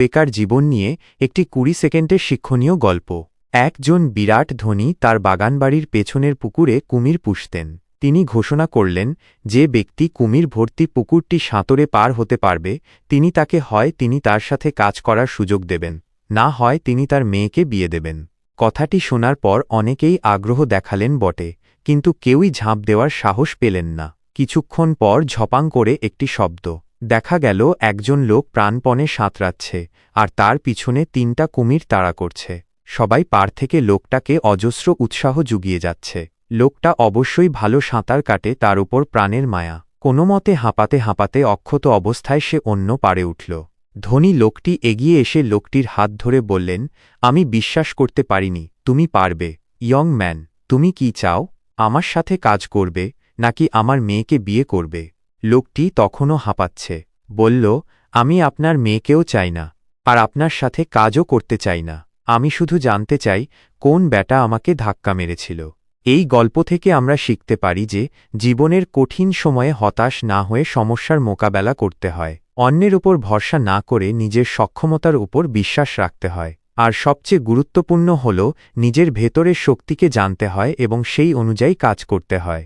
বেকার জীবন নিয়ে একটি কুড়ি সেকেন্ডের শিক্ষণীয় গল্প। একজন বিরাট ধনী তার বাগানবাড়ির পেছনের পুকুরে কুমির পুষতেন। তিনি ঘোষণা করলেন, যে ব্যক্তি কুমির ভর্তি পুকুরটি সাঁতরে পার হতে পারবে, তিনি তাকে হয় তিনি তার সাথে কাজ করার সুযোগ দেবেন, না হয় তিনি তার মেয়েকে বিয়ে দেবেন। কথাটি শোনার পর অনেকেই আগ্রহ দেখালেন বটে, কিন্তু কেউই ঝাঁপ দেওয়ার সাহস পেলেন না। কিছুক্ষণ পর ঝপাং করে একটি শব্দ দেখা গেল একজন লোক প্রাণপণে সাঁতরাচ্ছে, আর তার পিছনে তিনটা কুমির তাড়া করছে। সবাই পার থেকে লোকটাকে অজস্র উৎসাহ জুগিয়ে যাচ্ছে। লোকটা অবশ্যই ভালো সাঁতার কাটে তার উপর প্রাণের মায়া। কোনো মতে হাঁপাতে হাঁপাতে অক্ষত অবস্থায় সে অন্য পারে উঠল। ধনী লোকটি এগিয়ে এসে লোকটির হাত ধরে বললেন, আমি বিশ্বাস করতে পারিনি, তুমি পারবে। ইয়ং ম্যান, তুমি কি চাও? আমার সাথে কাজ করবে, নাকি আমার মেয়েকে বিয়ে করবে? লোকটি তখনও হাঁপাচ্ছে। বলল, আমি আপনার মেয়েকেও চাই না, আর আপনার সাথে কাজও করতে চাই না। আমি শুধু জানতে চাই, কোন ব্যাটা আমাকে ধাক্কা মেরেছিল। এই গল্প থেকে আমরা শিখতে পারি যে, জীবনের কঠিন সময়ে হতাশ না হয়ে সমস্যার মোকাবেলা করতে হয়। অন্যের উপর ভরসা না করে নিজের সক্ষমতার উপর বিশ্বাস রাখতে হয়। আর সবচেয়ে গুরুত্বপূর্ণ হল, নিজের ভেতরের শক্তিকে জানতে হয় এবং সেই অনুযায়ী কাজ করতে হয়।